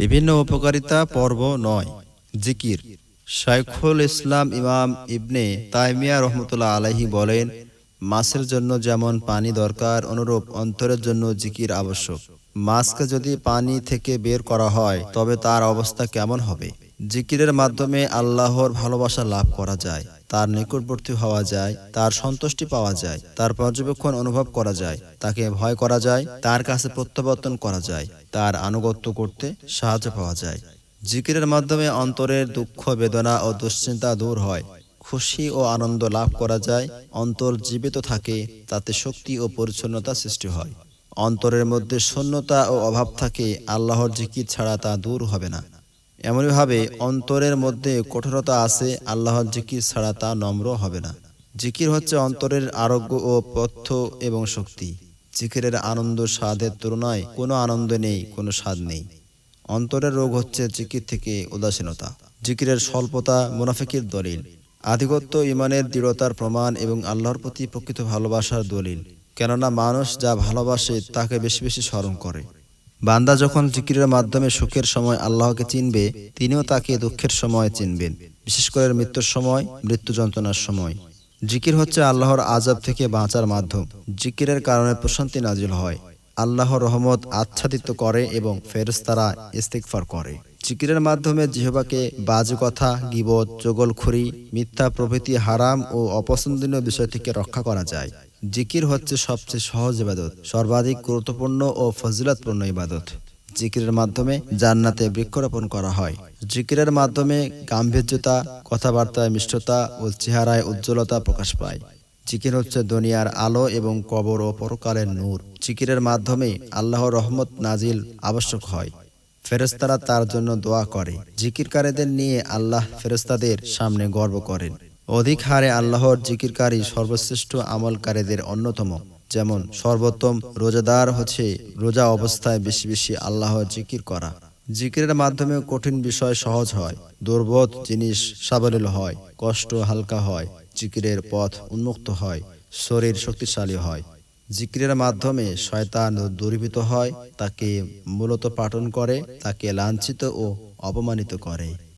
বিভিন্ন উপকারিতা পর্ব নয়। জিকির। শাইখুল ইসলাম ইমাম ইবনে তাইমিয়া রহমতুল্লাহ আলাহি বলেন, মাছের জন্য যেমন পানি দরকার, অনুরূপ অন্তরের জন্য জিকির আবশ্যক। মাছকে যদি পানি থেকে বের করা হয়, তবে তার অবস্থা কেমন হবে? জিকিরের মাধ্যমে আল্লাহর ভালোবাসা লাভ করা যায়, তার নিকটবর্তী হওয়া যায়, তার সন্তুষ্টি পাওয়া যায়, তার পর্যবেক্ষণ অনুভব করা যায়, তাকে ভয় করা যায়, তার কাছে প্রত্যাবর্তন করা যায়, তার আনুগত্য করতে সাহায্য পাওয়া যায়। জিকিরের মাধ্যমে অন্তরের দুঃখ, বেদনা ও দুশ্চিন্তা দূর হয়, খুশি ও আনন্দ লাভ করা যায়, অন্তর জীবিত থাকে, তাতে শক্তি ও পরিচ্ছন্নতা সৃষ্টি হয়। অন্তরের মধ্যে শূন্যতা ও অভাব থাকে, আল্লাহর জিকির ছাড়া তা দূর হবে না। এমনইভাবে অন্তরের মধ্যে কঠোরতা আছে, আল্লাহর জিকির ছাড়া তা নম্র হবে না। জিকির হচ্ছে অন্তরের আরোগ্য ও পথ্য এবং শক্তি। জিকিরের আনন্দ স্বাদের তুলনায় কোনো আনন্দ নেই, কোনো স্বাদ নেই। অন্তরের রোগ হচ্ছে জিকির থেকে উদাসীনতা। জিকিরের স্বল্পতা মুনাফিকের দলিল। আধিগত্য ইমানের দৃঢ়তার প্রমাণ এবং আল্লাহর প্রতি প্রকৃত ভালোবাসার দলিল। কেননা মানুষ যা ভালোবাসে, তাকে বেশি বেশি স্মরণ করে। বান্দা যখন জিকিরের মাধ্যমে সুখের সময় আল্লাহকে চিনবে, তিনিও তাকে দুঃখের সময় চিনবেন, বিশেষ করে মৃত্যুর সময়, মৃত্যু যন্ত্রণার সময়। জিকির হচ্ছে আল্লাহর আজাব থেকে বাঁচার মাধ্যম। জিকিরের কারণে প্রশান্তি নাজিল হয়। আল্লাহর রহমত আচ্ছাদিত করে এবং ফেরেশতারা ইস্তিগফার করে। জিকিরের মাধ্যমে জিহবাকে বাজে কথা, গিবত জগলখুরি মিথ্যা প্রভৃতি হারাম ও অপছন্দনীয় বিষয় থেকে রক্ষা করা যায়। জিকির হচ্ছে সবচেয়ে সহজ ইবাদত, সর্বাধিক গুরুত্বপূর্ণ ও ফজিলতপূর্ণ ইবাদত। জিকিরের মাধ্যমে জান্নাতে বৃক্ষরোপণ করা হয়। জিকিরের মাধ্যমে গাম্ভীর্যতা, কথাবার্তায় মিষ্টতা ও চেহারায় উজ্জ্বলতা প্রকাশ পায়। জিকির হচ্ছে দুনিয়ার আলো এবং কবর ও পরকালের নূর। জিকিরের মাধ্যমে আল্লাহর রহমত নাজিল আবশ্যক হয়। ফেরেস্তারা তার জন্য দোয়া করে। জিকিরকারীদের নিয়ে আল্লাহ ফেরেস্তাদের সামনে গর্ব করেন। অধিক হারে আল্লাহর জিকিরকারী সর্বশ্রেষ্ঠ আমলকারীদের অন্যতম। যেমন, সর্বোত্তম রোজাদার হচ্ছে রোজা অবস্থায় বেশি বেশি আল্লাহর জিকির করা। জিকিরের মাধ্যমে কঠিন বিষয় সহজ হয়, দুর্বোধ জিনিস সাবলীল হয়, কষ্ট হালকা হয়, জিকিরের পথ উন্মুক্ত হয়, শরীর শক্তিশালী হয়। জিকিরের মাধ্যমে শয়তান দূরীভূত হয়, তাকে মূলত পাঠন করে, তাকে লাঞ্ছিত ও অপমানিত করে।